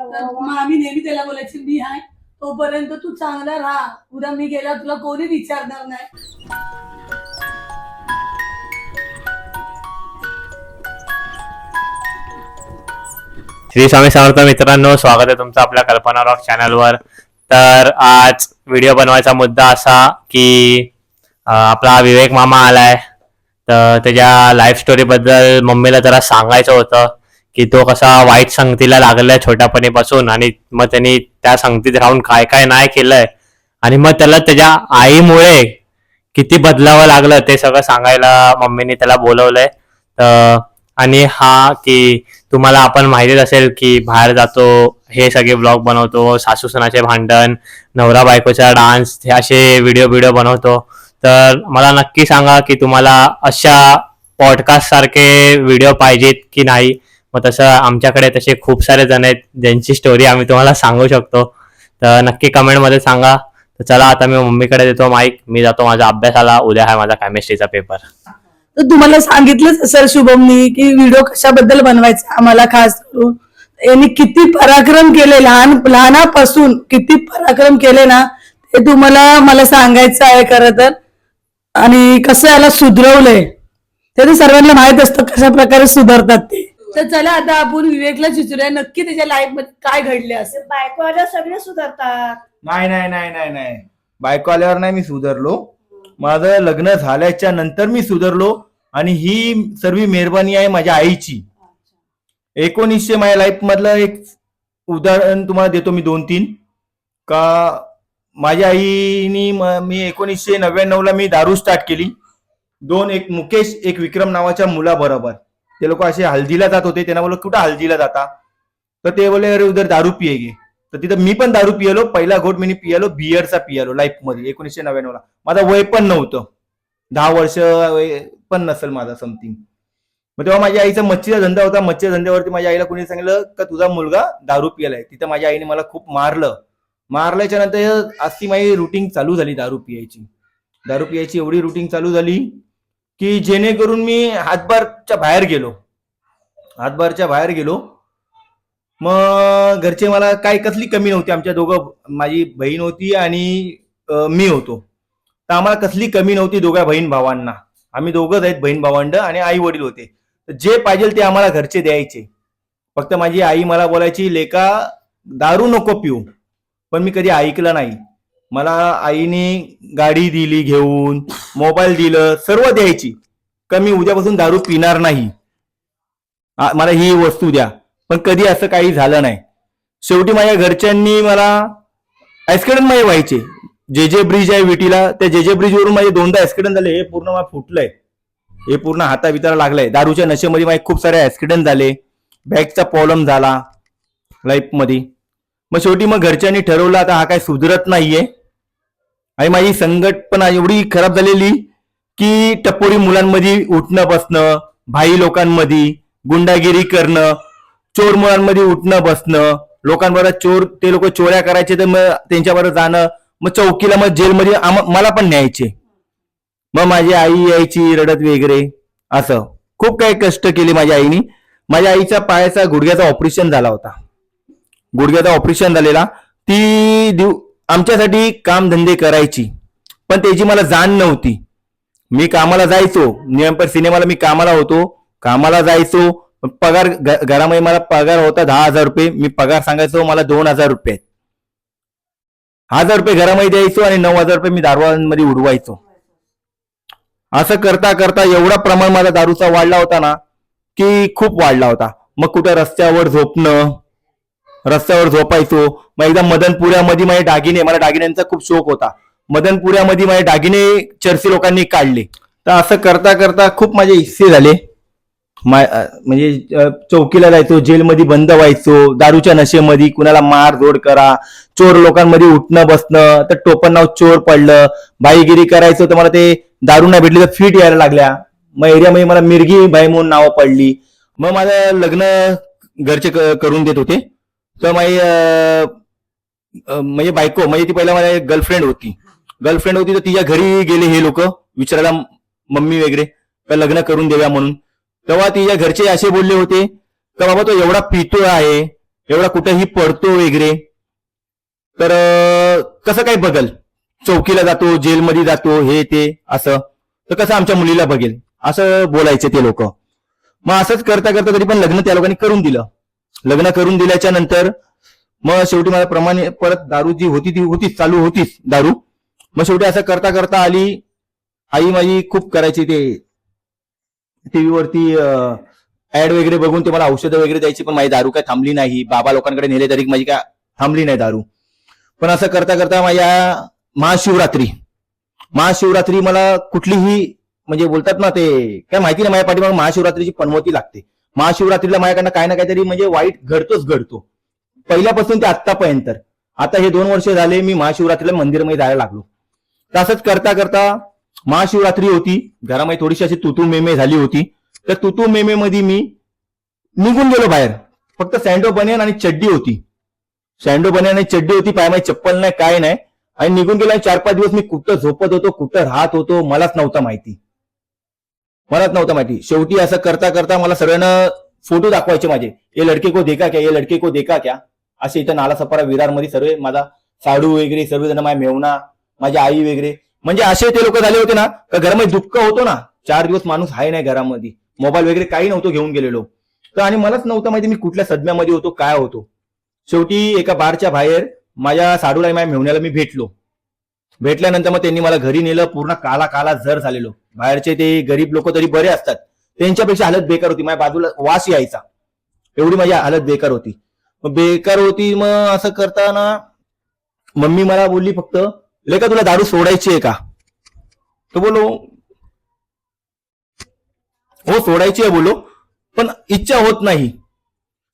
मग आम्ही नेहमी त्याला बोलायची मी आहे तोपर्यंत तू चांगला राहा. उद्या मी गेला तुला कोणी विचारणार नाही. श्री स्वामी समर्थ मित्रांनो स्वागत आहे तुमचं आपल्या कल्पना रॉक चॅनलवर तर आज व्हिडिओ बनवायचा मुद्दा असा की अं, आपला विवेक मामा आलाय. तर त्याच्या लाईफ स्टोरी बद्दल मम्मीला जरा सांगायचं होतं की तो कसा वाईट संगतीला लागलाय छोट्यापणीपासून आणि मग त्यांनी त्या संगतीत राहून काय काय नाही केलंय. आणि मग त्याला त्याच्या आईमुळे किती बदलावं लागलं ते सगळं सांगायला मम्मीने त्याला बोलवलंय. तर आणि हा की तुम्हाला आपण माहितीच असेल की बाहेर जातो हे सगळे ब्लॉग बनवतो सासू सणाचे भांडण नवरा बायकोचा डान्स हे असे व्हिडिओ व्हिडिओ बनवतो. तर मला नक्की सांगा की तुम्हाला अशा पॉडकास्ट सारखे व्हिडिओ पाहिजेत की नाही? मग तसं आमच्याकडे तसे खूप सारे जण आहेत ज्यांची स्टोरी आम्ही तुम्हाला सांगू शकतो. तर नक्की कमेंटमध्ये सांगा. तर चला आता मी मम्मीकडे देतो माईक मी जातो माझ्या अभ्यासाला. उद्या आहे माझा केमिस्ट्रीचा पेपर तर तुम्हाला सांगितलंच सर शुभमनी की व्हिडिओ कशाबद्दल बनवायचा? आम्हाला खास करून. यांनी किती पराक्रम केले लहान लहानापासून किती पराक्रम केले ना ते तुम्हाला मला सांगायचं आहे खरं तर. आणि कसं याला सुधरवलंय ते तर सर्वांना माहीत असतं कशा प्रकारे सुधारतात ते. तर चला आता आपण विवेकला विचारूया नक्की त्याच्या लाईफमध्ये काय घडले असेल बायको आल्या सगळे सुधारतात. नाही नाही नाही नाही नाही. बायको आल्यावर नाही मी सुधारलो. माझं लग्न झाल्याच्यानंतर मी सुधारलो आणि ही सर्व मेहरबानी आहे माझ्या आईची. एकोणीसशे माझ्या लाईफ मधलं एक उदाहरण तुम्हाला देतो मी दोन तीन का माझ्या आईनी मी एकोणीसशे नव्याण्णव ला मी दारू स्टार्ट केली. दोन एक मुकेश एक विक्रम नावाच्या मुलाबरोबर. ते लोक असे हल्दीला जात होते. त्यांना बोललो कुठं हल्दीला जाता? तर ते बोलले अरे उधर दारू पिये गे तर तिथं मी पण दारू पियालो. पहिला घोट मी पियालो बियरचा पियालो लाईफमध्ये एकोणीसशे नव्याण्णव ला माझं वय पण नव्हतं. दहा वर्ष वय पण नसेल माझा समथिंग मग तेव्हा माझ्या आईचा मच्छीचा धंदा होता. मच्छीच्या धंद्यावरती माझ्या आईला कोणी सांगितलं का तुझा मुलगा दारू पियालाय? तिथं माझ्या आईने मला खूप मारलं. मारल्याच्या नंतर आज माझी रुटीन चालू झाली दारू पियायची. दारू पियायची एवढी रुटीन चालू झाली की जेणेकरून मी हातभारच्या बाहेर गेलो. हातभारच्या बाहेर गेलो. मग घरचे मला काय कसली कमी नव्हती आमच्या दोघं माझी बहीण होती आणि मी होतो. तर आम्हाला कसली कमी नव्हती दोघ्या बहीण भावांना. आम्ही दोघंच आहेत बहीण भावंड आणि आई वडील होते. तर जे पाहिजे ते आम्हाला घरचे द्यायचे. फक्त माझी आई मला बोलायची लेका दारू नको पिऊ. पण मी कधी ऐकलं नाही. मला आईने गाडी दिली घेऊन मोबाईल दिलं सर्व द्यायची. कमी उद्यापासून दारू पिणार नाही? मला ही वस्तू द्या. पण कधी असं काही झालं नाही. शेवटी माझ्या घरच्यांनी मला ऍक्सिडेंटमध्ये व्हायचे. जे जे ब्रिज आहे विटीला त्या जे जे ब्रिज वरून माझे दोनदा ऍक्सिडेंट झाले. हे पूर्ण मला फुटलंय. हे पूर्ण हाता बिताला लागलंय. दारूच्या नशेमध्ये माझे खूप सारे ऍक्सिडेंट झाले. बॅगचा प्रॉब्लेम झाला. लाईफमध्ये. मग शेवटी मग घरच्यांनी ठरवलं आता हा काय सुधरत नाहीये. आणि माझी संगत पण एवढी खराब झालेली की टपोरी मुलांमध्ये उठणं बसणं भाई लोकांमध्ये गुंडागिरी करणं चोर मुलांमध्ये उठणं बसणं लोकांबरोबर चोर ते लोक चोऱ्या करायचे तर मग त्यांच्याबरोबर जाणं मग चौकीला मग जेलमध्ये मला पण न्यायचे. मग माझी आई यायची रडत वगैरे असं. खूप काही कष्ट केले माझ्या आईने. माझ्या आईच्या पायाचा गुडघ्याचा ऑपरेशन झाला होता. गुडघ्याचा ऑपरेशन झालेला. ती दिव आमच्यासाठी कामधंदे करायची. पण त्याची मला जाण नव्हती. मी कामाला जायचो. नियमपर सिनेमाला मी कामाला होतो. कामाला जायचो. पगार घरामध्ये मला पगार होता दहा हजार रुपये. मी पगार सांगायचो मला दोन हजार रुपये. हजार रुपये घरामध्ये द्यायचो आणि नऊ हजार रुपये मी दारवांमध्ये उडवायचो. असं करता करता एवढा प्रमाण माझा दारूचा वाढला होता ना की खूप वाढला होता. मग कुठं रस्त्यावर झोपणं रस्त्यावर झोपायचो. मग एकदा मदनपुऱ्यामध्ये माझे दागिने मला दागिन्यांचा खूप शौक होता. मदनपुऱ्यामध्ये माझे दागिने चर्ची लोकांनी काढले. तर असं करता करता खूप माझे हिस्से झाले. म्हणजे चौकीला जायचो जेलमध्ये बंद व्हायचो दारूच्या नशेमध्ये कुणाला मार जोड करा चोर लोकांमध्ये उठणं बसणं तर टोपण नाव चोर पडलं. बाईगिरी करायचो तर मला ते दारू नाही भेटली तर फिट यायला लागल्या. मग एरियामध्ये मला मिरगी बाई म्हणून नावं पडली. मग माझं लग्न घरचे करून देत होते. तर माझी म्हणजे बायको म्हणजे ती पहिला माझ्या गर्लफ्रेंड होती. गर्लफ्रेंड होती तर तिच्या घरी गेले हे लोक विचारायला मम्मी वगैरे का लग्न करून देव्या म्हणून. तेव्हा तिच्या घरचे असे बोलले होते का बाबा तो एवढा पितो आहे एवढा कुठेही पडतो वगैरे तर कसं काय बघल? चौकीला जातो जेलमध्ये जातो हे ते असं. तर कसं आमच्या मुलीला बघेल? असं बोलायचे ते लोक. मग असंच करता करता तरी पण लग्न त्या लोकांनी करून दिलं. लग्न करून दिल्याच्या नंतर मग शेवटी मला प्रमाणे परत दारू जी होती ती होतीच चालू होतीच दारू. मग शेवटी असं करता करता आली आई माझी खूप करायची ते टीव्हीवरती ऍड वगैरे बघून ते मला औषधं वगैरे द्यायची पण माझी दारू काय थांबली नाही. बाबा लोकांकडे नेले तरी माझी काय थांबली नाही दारू. पण असं करता करता माझ्या महाशिवरात्री महाशिवरात्री मला कुठलीही म्हणजे बोलतात ना ते काय माहिती नाही माझ्या पाठीमागे महाशिवरात्रीची पनवती लागते. महाशिवरात्रीला माझ्याकडनं काय ना काहीतरी म्हणजे वाईट घडतोच घडतो. पहिल्यापासून ते आत्तापर्यंत. आता हे दोन वर्ष झाले मी महाशिवरात्रीला मंदिरमध्ये जायला लागलो. तसंच करता करता महाशिवरात्री होती. घरामध्ये थोडीशी अशी तुतू मेमे झाली होती. तर तुतू मेमे मध्ये मी निघून गेलो बाहेर. फक्त सँडो बनियन आणि चड्डी होती. सँडो बनियन आणि चड्डी होती पायामध्ये चप्पल नाही काय नाही. आणि निघून गेला चार पाच दिवस मी कुठं झोपत होतो कुठं राहत होतो मलाच नव्हतं माहिती. मलाच नव्हतं माहिती. शेवटी असं करता करता मला सगळ्यांना फोटो दाखवायचे माझे. हे लडके को देखा क्या? हे लडके को देखा क्या? असे इथं नालासपारा विरारमध्ये सर्व माझा साडू वगैरे सर्वजण माझ्या मेवना माझी आई वगैरे. म्हणजे असे ते लोक झाले होते ना का घरामध्ये दुःख होतो ना. चार दिवस माणूस आहे नाही घरामध्ये. मोबाईल वगैरे काही नव्हतो घेऊन गेलेलो. तर आणि मलाच नव्हतं माहिती मी कुठल्या सदम्यामध्ये होतो काय होतो. शेवटी एका बारच्या बाहेर माझ्या साडूला माझ्या मेवण्याला मी भेटलो. भेटल्यानंतर मग त्यांनी मला घरी नेलं पूर्ण काला काला जर झालेलो. बाहेरचे ते गरीब लोक तरी बरे असतात. त्यांच्यापेक्षा हालत बेकार होती. माझ्या बाजूला वास यायचा. एवढी माझी हालत बेकार होती. मग बेकार होती मग असं करताना मम्मी मला बोलली फक्त लेका तुला दारू सोडायची आहे का? तो बोलो हो सोडायची आहे बोलो पण इच्छा होत नाही.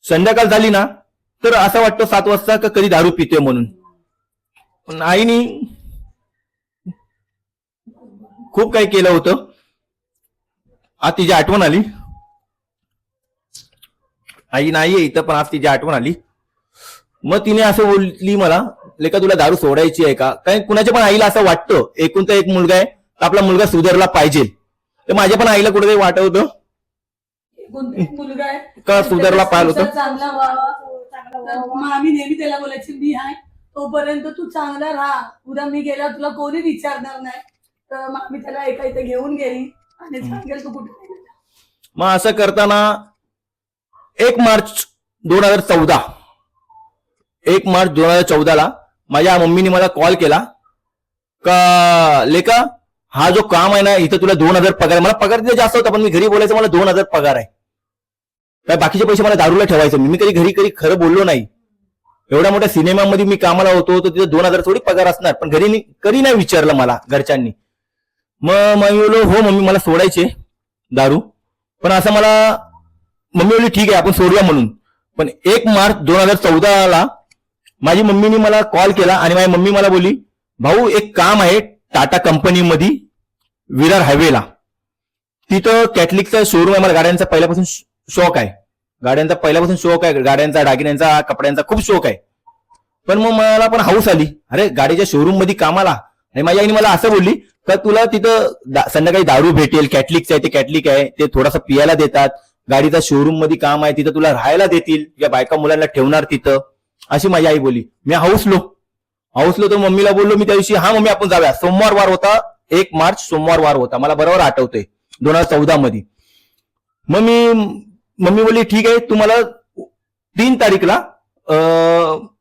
संध्याकाळ झाली ना तर असं वाटतं सात वाजता का कधी दारू पितोय म्हणून. पण आईनी खूप काही केलं होतं. आज तिची आठवण आली. आई नाहीये इथं पण आज तिची आठवण आली. मग तिने असं बोलली मला लेका तुला दारू सोडायची आहे का? कारण कुणाच्या पण आईला असं वाटतं. एकूण तर एक मुलगा आहे तर आपला मुलगा सुधारला पाहिजे. तर माझ्या पण आईला कुठेतरी मुलगा आहे. का सुधारला पाहिलं होतं? आम्ही नेहमी त्याला बोलायचे मी आहे तोपर्यंत तू चांगला राहा. उद्या मी गेला तुला कोणी विचारणार नाही. तर मग आम्ही त्याला एका इथे घेऊन गेली आणि सांगेल तू कुठे. मग असं करताना एक मार्च दोन हजार चौदा. एक मार्च दोन हजार चौदाला माझ्या मम्मीने मला कॉल केला. का लेका हा जो काम आहे ना इथं तुला दोन हजार पगार आहे. मला पगार तिथे जास्त होता पण मी घरी बोलायचं मला दोन हजार पगार आहे. काय बाकीचे पैसे मला दारूला ठेवायचे? मी कधी घरी कधी खरं बोललो नाही. एवढ्या मोठ्या सिनेमामध्ये मी कामाला होतो तर तिथे दोन हजार थोडी पगार असणार. पण घरी नि- कधी नाही विचारलं मला घरच्यांनी. मग मी बोललो हो मम्मी मला सोडायचे दारू. पण असं मला मम्मी बोलली ठीक आहे आपण सोडूया म्हणून. पण एक मार्च दोन हजार चौदाला माझी मम्मीने मला कॉल केला आणि माझी मम्मी मला बोलली भाऊ एक काम आहे टाटा कंपनीमध्ये विरार हायवेला. तिथं कॅटलिकचा शोरूम आहे मला गाड्यांचा पहिल्यापासून शौक आहे. गाड्यांचा पहिल्यापासून शौक आहे गाड्यांचा दागिन्यांचा कपड्यांचा खूप शौक आहे. पण मग मला पण हाऊस आली. अरे गाडीच्या शोरूममध्ये कामाला. आणि माझ्या आईने मला असं बोलली का तुला तिथं संध्याकाळी दारू भेटेल कॅटलिकचं आहे ते कॅटलिक आहे ते थोडासा पियाला देतात गाडीचा शोरूममध्ये काम आहे तिथं तुला राहायला देतील या बायका मुलांना ठेवणार तिथं. अशी माझी आई बोली. मी हाऊसलो हाऊसलो तर मम्मीला बोललो मी त्या दिवशी हा मम्मी आपण जाऊया. सोमवार वार होता एक मार्च सोमवार वार होता. मला बरोबर आठवतोय दोन हजार चौदा मध्ये. मग मी मम्मी बोलली ठीक आहे तुम्हाला तीन तारीखला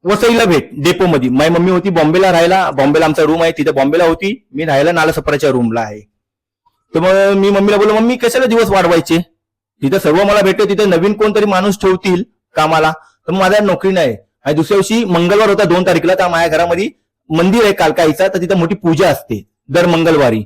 वसईला भेट डेपो मध्ये. माझी मम्मी होती बॉम्बेला राहायला. बॉम्बेला आमचा रूम आहे तिथे बॉम्बेला होती. मी राहायला नालासपराच्या रूमला आहे. तर मग मी मम्मीला बोललो मम्मी कशाला दिवस वाढवायचे? तिथं सर्व मला भेटतो तिथं नवीन कोणतरी माणूस ठेवतील कामाला. तर माझा माझ्या नोकरी नाही. आणि दुसऱ्या दिवशी मंगळवार होता दोन तारखेला तर माझ्या घरामध्ये मंदिर आहे कालकाईचा तर तिथं मोठी पूजा असते दर मंगळवारी.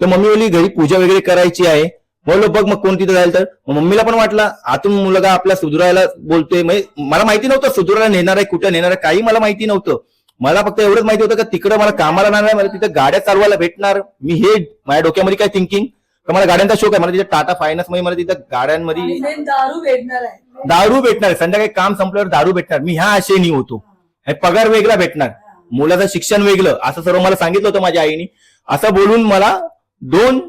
तर मम्मी बोलली घरी पूजा वगैरे करायची आहे. बोललो बघ मग कोण तिथं जाईल तर. मग मम्मीला पण वाटलं आतून मुलगा आपला सुधरायला बोलतोय. मला माहिती नव्हतं सुधरायला नेणार आहे कुठं नेणार आहे काही मला माहिती नव्हतं. मला फक्त एवढंच माहिती होतं का तिकडं मला कामाला नाही आहे, मला तिथं गाड्या चालवायला भेटणार. मी हे माझ्या डोक्यामध्ये काय थिंकिंग का मला गाड्यांचा शोक आहे मला तिथे टाटा फायनान्समध्ये मला तिथं गाड्यांमध्ये दारू भेटणार आहे. दारू भेटणार संध्याकाळी काम संपल्यावर दारू भेटणार. मी ह्या आशेनी होतो. हे पगार वेगळा भेटणार. मुलाचं शिक्षण वेगळं. असं सर्व मला सांगितलं होतं माझ्या आईने. असं बोलून मला दोन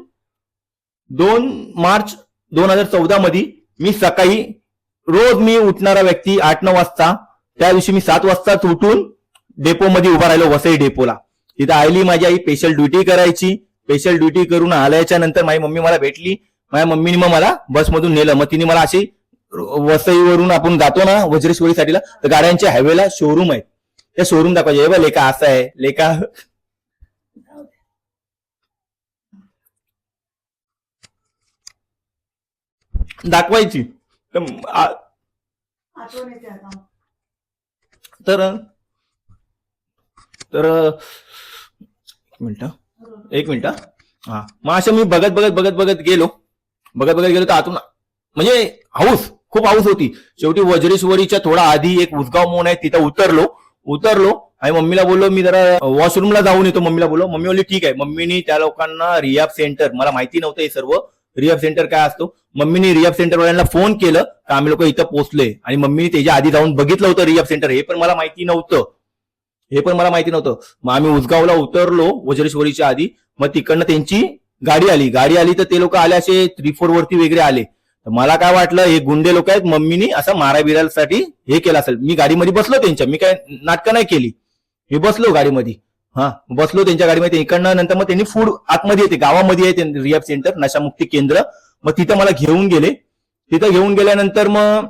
दोन मार्च दोन हजार चौदा मध्ये मी सकाळी रोज मी उठणारा व्यक्ती आठ नऊ वाजता. त्या दिवशी मी सात वाजताच उठून डेपोमध्ये उभा राहिलो वसई डेपोला तिथं आयली माझी आई स्पेशल ड्युटी करायची. स्पेशल ड्युटी करून आल्याच्यानंतर माझी मम्मी मला भेटली. माझ्या मम्मीने मग मला बसमधून नेलं. मग तिने मला अशी वसईवरून आपण जातो ना वज्रेश्वरीसाठीला तर गाड्यांच्या हायवेला शोरूम आहेत त्या शोरूम दाखवायचे हे लेखा असं आहे. लेखा दाखवायची. तर आ- आठवण येते आता तर तर एक मिनिट एक मिनिट हा. मग असं मी बघत बघत बघत बघत गेलो. बघत बघत गेलो तर आतून म्हणजे हाऊस खूप हाऊस होती. शेवटी वज्रेश्वरीच्या थोडा आधी एक उसगाव मोन आहे तिथं उतरलो. उतरलो आणि मम्मीला बोललो मी जरा वॉशरूमला जाऊन येतो. मम्मीला बोललो मम्मी बोलली ठीक आहे. मम्मीनी त्या लोकांना रिअप सेंटर मला माहिती नव्हतं हे सर्व. रियाब सेंटर काय असतो? मम्मीने रियाब सेंटर वाल्यांना फोन केलं तर आम्ही लोक इथं पोहोचले आणि मम्मीने त्याच्या आधी जाऊन बघितलं होतं रियाब सेंटर. हे पण मला माहिती नव्हतं. हे पण मला माहिती नव्हतं. मग आम्ही उसगावला उतरलो वज्रेश्वरीच्या आधी. मग तिकडनं त्यांची गाडी आली. गाडी आली तर ते लोक आले असे थ्री फोर वरती वगैरे आले. तर मला काय वाटलं हे गुंडे लोक आहेत मम्मीनी असं मारा बिरासाठी हे केलं असेल. मी गाडीमध्ये बसलो त्यांच्या. मी काय नाटकं नाही केली. मी बसलो गाडीमध्ये. हा बसलो त्यांच्या गाडीमध्ये इकडनं नंतर मग त्यांनी फूड आतमध्ये येते गावामध्ये येते रिहॅब सेंटर नशामुक्ती केंद्र. मग तिथं मला घेऊन गेले. तिथं घेऊन गेल्यानंतर मग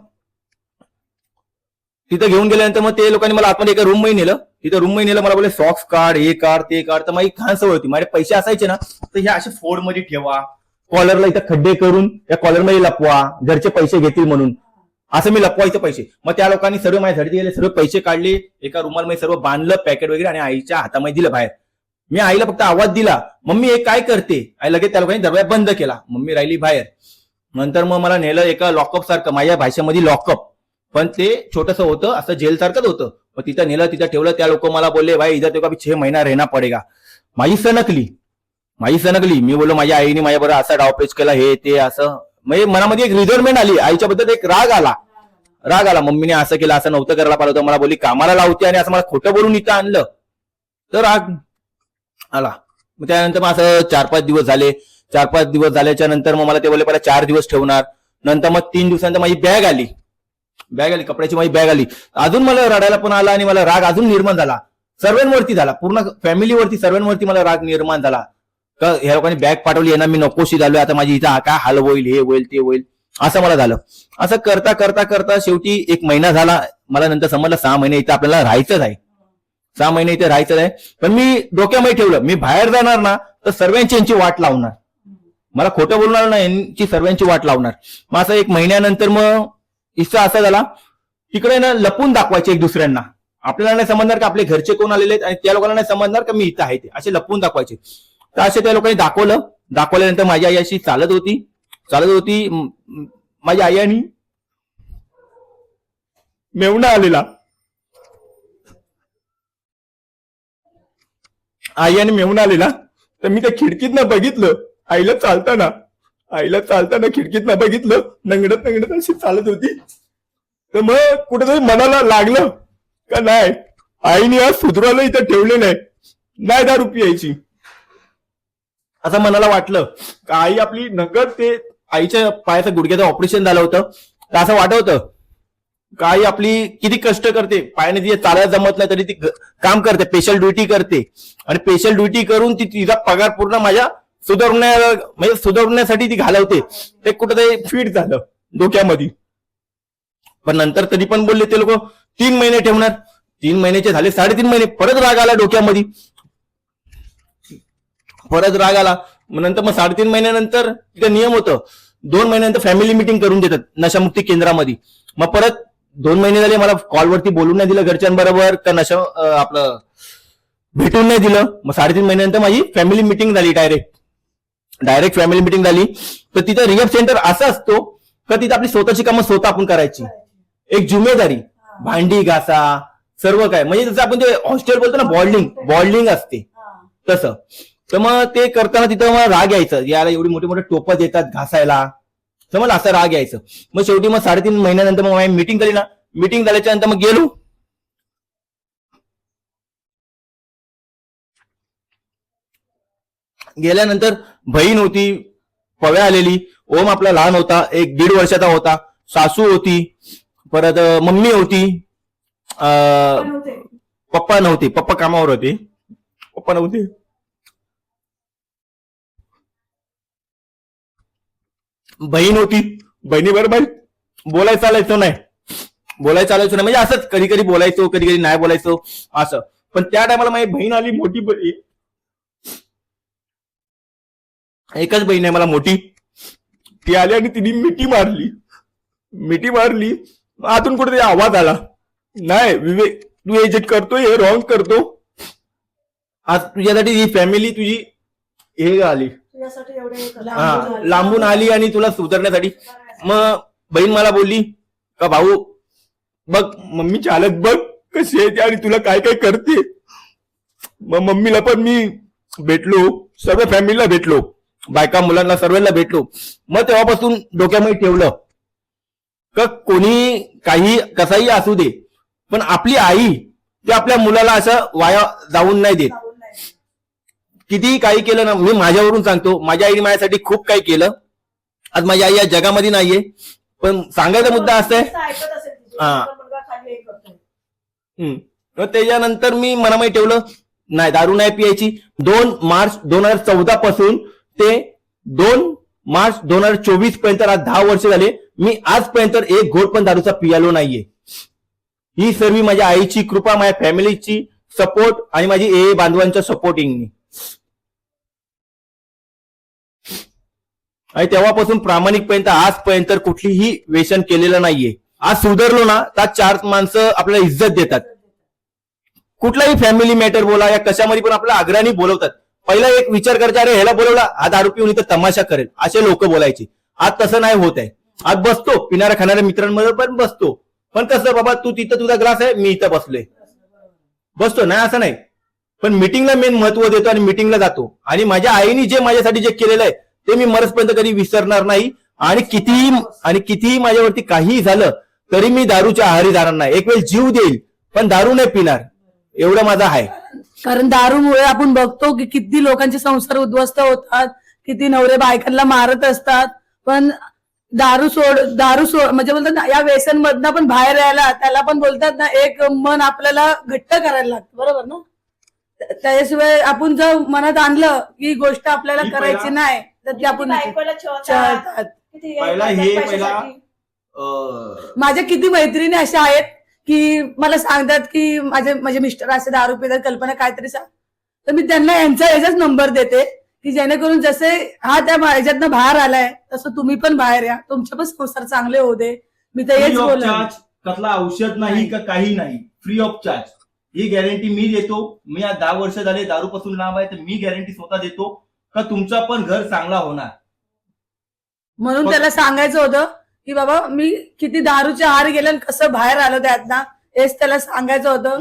तिथं घेऊन गेल्यानंतर मग ते लोकांनी मला आतमध्ये एका रूममध्ये नेलं. तिथं रूममध्ये नेलं मला बोले सॉक्स काढ हे काढ ते काढ. तर माझी खान सवय होती. माझे पैसे असायचे ना तर हे असे फोडमध्ये ठेवा. कॉलरला इथं खड्डे करून या कॉलरमध्ये लपवा. घरचे पैसे घेतील म्हणून. असं मी लपवायचं पैसे. मग त्या लोकांनी सर्व माझ्या झडती गेले सर्व पैसे काढले एका रुमालमध्ये सर्व बांधलं पॅकेट वगैरे आणि आईच्या हातामध्ये दिलं बाहेर. मी आईला फक्त आवाज दिला मम्मी हे काय करते? आई लगेच त्या लोकांनी दरवाजा बंद केला. मम्मी राहिली बाहेर. नंतर मग मला नेलं एका लॉकअप सारखं माझ्या भाषेमध्ये लॉकअप पण ते छोटस होतं असं जेल सारखंच होतं. मग तिथं नेलं तिथं ठेवलं त्या लोक मला बोलले भाई इधर तेव्हा छे महिना रहना पडेगा. माझी सणकली माझी सणकली मी बोललो माझ्या आईने माझ्या बरोबर असा डावपेच केला हे ते असं. म्हणजे मनामध्ये एक रिझर्वमेंट आली. आईच्या बद्दल एक राग आला. राग आला. मम्मीने असं केलं असं नव्हतं करायला पाहिलं होतं. मला बोलली कामाला लावते आणि असं मला खोटं बोलून इथं आणलं. तर राग आला. मग त्यानंतर मग असं चार पाच दिवस झाले. चार पाच दिवस झाल्याच्यानंतर मग मला ते बोलले पहिला चार दिवस ठेवणार. नंतर मग तीन दिवसानंतर माझी बॅग आली. बॅग आली कपड्याची माझी बॅग आली. अजून मला रडायला पण आला आणि मला राग अजून निर्माण झाला. सर्वांवरती झाला. पूर्ण फॅमिलीवरती सर्वांवरती मला राग निर्माण झाला. का ह्या लोकांनी बॅग पाठवली यांना मी नकोशी झालोय. आता माझी इथं काय हाल होईल हे होईल ते होईल. असं मला झालं. असं करता करता करता शेवटी एक महिना झाला. मला नंतर समजलं सहा महिने इथं आपल्याला राहायचंच आहे. सहा महिने इथे राहायचं आहे. पण मी डोक्यामध्ये ठेवलं मी बाहेर जाणार ना तर सर्वांची यांची वाट लावणार. मला खोटं बोलणार ना यांची सर्वांची वाट लावणार. मग असं एक महिन्यानंतर मग इच्छा असा झाला तिकडे ना लपून दाखवायचे एक दुसऱ्यांना. आपल्याला नाही समजणार का आपले घरचे कोण आलेले आहेत आणि त्या लोकांना नाही समजणार का मी इथं आहे ते. असे लपून दाखवायचे. तर असे त्या लोकांनी दाखवलं. दाखवल्यानंतर माझी आई अशी चालत होती. चालत होती. माझी माझ्या आई आणि मेवणा आलेला. आई आणि मेवणा आलेला. तर मी त्या खिडकीतनं बघितलं. आईला चालताना आईला चालताना खिडकीतनं बघितलं. नंगडत नंगडत अशी चालत होती. तर मग कुठेतरी मनाला लागलं का नाही आईने आज सुधरवलं इथं ठेवले नाही. नाही दारू पियायची. असं मनाला वाटलं का आई आपली नगद ते आईच्या पायाचं गुडघ्याचं ऑपरेशन झालं होतं. तर असं वाटत होतं काही आपली किती कष्ट करते. पायाने तिथे चालायला जमत नाही तरी ती काम करते स्पेशल ड्युटी करते. आणि स्पेशल ड्युटी करून ती तिचा पगार पूर्ण माझ्या सुधारण्या म्हणजे सुधारण्यासाठी ती घालवते. ते कुठेतरी फिट झालं डोक्यामध्ये. पण नंतर तरी पण बोलले ते लोक तीन महिने ठेवणार. तीन महिन्याचे झाले साडेतीन महिने. परत राग आला डोक्यामध्ये. परत राग आला. नंतर मग साडेतीन महिन्यानंतर तिथे नियम होतं. दोन महिन्यानंतर फॅमिली मिटिंग करून देतात नशामुक्ती केंद्रामध्ये. मग परत दोन महिने झाले मला कॉलवरती बोलून नाही दिलं घरच्यांबरोबर का नशा आपलं भेटून नाही दिलं. मग साडेतीन महिन्यानंतर माझी फॅमिली मिटिंग झाली डायरेक्ट डायरेक्ट फॅमिली मिटिंग झाली. तर तिथं रिहब सेंटर असं असतो का तिथं आपली स्वतःची कामं स्वतः आपण करायची. एक जिम्मेदारी भांडी घासा सर्व काय. म्हणजे जसं आपण ते हॉस्टेल बोलतो ना बॉल्डिंग बॉल्डिंग असते. तसं. तर मग ते करताना तिथं मला राग यायचं. याला एवढी मोठी मोठी टोपं देतात घासायला. समज असा राग यायचं. मग शेवटी मग साडेतीन महिन्यानंतर मग माझी मिटिंग झाली ना. मिटिंग झाल्याच्यानंतर मग गेलो. गेल्यानंतर बहीण होती पव्या आलेली. ओम आपला लहान होता एक दीड वर्षाचा होता. सासू होती परत मम्मी होती. अं, पण होते. पप्पा नव्हते. पप्पा कामावर होते. पप्पा नव्हते? बहीण होती. बहिणीबरोबर बोलायचं चालायचं नाही. बोलायचं चालायचं नाही. म्हणजे असंच कधी कधी बोलायचो कधी कधी नाही बोलायचो. असं. पण त्या टायमाला माझी बहीण आली मोठी एकच बहीण आहे मला मोठी. ती आली आणि तिने मिठी मारली. मिठी मारली. आतून कुठेतरी आवाज आला. नाही विवेक तू हे जे करतोय हे रॉंग करतो. आज तुझ्यासाठी ही फॅमिली तुझी हे आली. तुझ्यासाठी एवढे हे लांबून आली आणि तुला सुधारण्यासाठी. मग बहीण मला बोलली का भाऊ बघ मम्मीची हालत बघ कशी आहे ती आणि तुला काय काय करते. मग मम्मीला पण मी भेटलो सर्व फॅमिलीला भेटलो बायका मुलांना सर्वांना भेटलो. मग तेव्हापासून डोक्यामध्ये ठेवलं का कोणी काही कसाही असू दे पण आपली आई ती आपल्या मुलाला असं वाया जाऊन नाही देत. कितीही काही केलं ना मी माझ्यावरून सांगतो माझ्या आईने माझ्यासाठी खूप काही केलं. आज माझी आई या जगामध्ये नाहीये. पण सांगायचा मुद्दा असा आहे. हा. त्याच्यानंतर मी मनामध्ये ठेवलं नाही दारू नाही पियायची. दोन मार्च दोन हजार चौदा पासून ते दोन मार्च दोन हजार चोवीसपर्यंत आज दहा वर्ष झाले मी आजपर्यंत एक घोट पण दारूचा पियालो नाहीये. ही सर्व माझ्या आईची कृपा माझ्या फॅमिलीची सपोर्ट आणि माझी ए बांधवांच्या सपोर्टिंगनी आणि तेव्हापासून प्रामाणिकपर्यंत आजपर्यंत कुठलीही व्यसन केलेलं नाहीये. आज सुधारलो ना तर चार माणसं आपल्याला इज्जत देतात. कुठलाही फॅमिली मॅटर बोला या कशामध्ये पण आपल्या आग्रहाने बोलवतात. पहिला एक विचार करायचा अरे ह्याला बोलवला आज दारू पिऊन इथं तमाशा करेल. असे लोक बोलायचे. आज तसं नाही होत आहे. आज बसतो पिणाऱ्या खाणाऱ्या मित्रांमध्ये पण बसतो. पण कसं बाबा तू तिथं तुझा ग्लास आहे मी इथं बसलोय. बसतो नाही असं नाही. पण मिटिंगला मेन महत्त्व देतो आणि मिटिंगला जातो. आणि माझ्या आईने जे माझ्यासाठी जे केलेलं आहे ते मी मरसपर्यंत कधी विसरणार नाही. आणि कितीही आणि कितीही माझ्यावरती काहीही झालं तरी मी दारूच्या आहारी जाणार नाही. एक वेळ जीव देईल पण दारू नाही पिणार. एवढं माझं आहे. कारण दारूमुळे आपण बघतो की किती लोकांचे संसार उद्ध्वस्त होतात किती नवरे बायकांना मारत असतात. पण दारू सोड दारू सोड म्हणजे बोलतात ना या व्यसन मधनं पण बाहेर यायला त्याला पण बोलतात ना एक मन आपल्याला घट्ट करायला लागतं. बरोबर ना? त्याशिवाय आपण जर मनात आणलं की गोष्ट आपल्याला ही करायची पहिला- नाही तर ती आपण बायकोला छळतात. छळतात. किती हे पहिला करतात हे पैशासाठी. माझ्या किती मैत्रिणी अशा आहेत की मला सांगतात की माझे माझे मिस्टर असे दारू पितात कल्पना काहीतरी सांग तर मी त्यांना यांचा याचाच नंबर देते की जेणेकरून जसे हा त्या ह्याच्यातनं बाहेर आलाय तसं तुम्ही पण बाहेर या तुमचे पण संसार चांगले होऊ दे मी तर हेच चार्ज कसला औषध नाही का काही नाही फ्री ऑफ चार्ज ही गॅरंटी मी देतो. मी आज दहा वर्ष झाले दारूपासून लांब आहे तर मी गॅरंटी स्वतः देतो का तुमचा पण घर चांगला होणार? म्हणून त्याला सांगायचं होतं की बाबा मी किती दारूच्या आहार गेले कसं बाहेर आलो त्यातनं हेच त्याला सांगायचं होतं.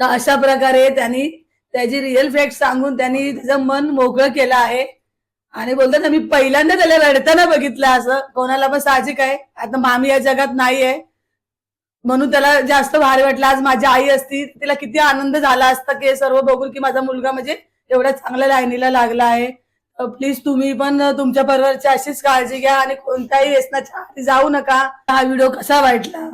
तर अशा प्रकारे त्यांनी त्याची रिअल फॅक्ट सांगून त्यांनी त्याचं मन मोकळं केलं आहे. आणि बोलतात मी पहिल्यांदा त्याला रडताना बघितलं असं. कोणाला पण साहजिक आहे. आता मामी या जगात नाहीये. म्हणून त्याला जास्त भारी वाटलं. आज माझी आई असती तिला किती आनंद झाला असता की सर्व बघून की माझा मुलगा म्हणजे एवढ्या चांगल्या लाईनीला लागला आहे. प्लीज तुम्ही पण तुमच्या परिवाराची अशीच काळजी घ्या आणि कोणत्याही व्यसनाच्या आहारी जाऊ नका. हा व्हिडिओ कसा वाटला?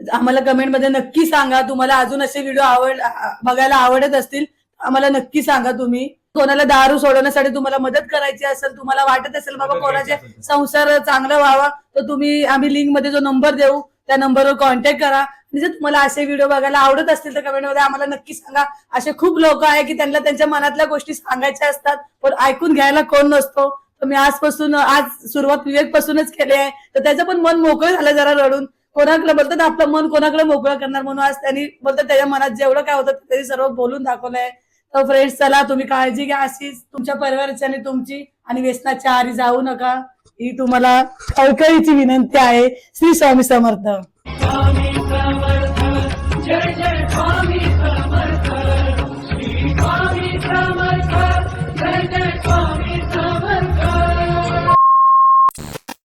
आम्हाला कमेंटमध्ये नक्की सांगा. तुम्हाला अजून असे व्हिडिओ आवड बघायला आवडत असतील आम्हाला नक्की सांगा तुम्ही. कोणाला दारू सोडवण्यासाठी तुम्हाला मदत करायची असेल तुम्हाला वाटत असेल बाबा कोणाचे संसार चांगला व्हावा तर तुम्ही आम्ही लिंकमध्ये जो नंबर देऊ त्या नंबरवर कॉन्टॅक्ट करा. आणि जर तुम्हाला असे व्हिडिओ बघायला आवडत असतील तर कमेंटमध्ये आम्हाला नक्की सांगा. असे खूप लोक आहे की त्यांना त्यांच्या मनातल्या गोष्टी सांगायच्या असतात पण ऐकून घ्यायला कोण नसतो. तर मी आजपासून आज सुरुवात विवेक पासूनच केली आहे. तर त्याचं पण मन मोकळं झालं जरा रडून. कोणाकडे बोलतात आपलं मन कोणाकडे मोकळं करणार म्हणून? आज त्यांनी बोलतात त्याच्या मनात जेवढं काय होतं त्यांनी सर्व बोलून दाखवलंय. तर फ्रेंड्स चला तुम्ही काळजी घ्या अशीच. तुमच्या परिवाराची आणि तुमची. आणि व्यसनाच्या आरी जाऊ नका. ही तुम्हाला कळकळीची विनंती आहे. श्री स्वामी समर्थ.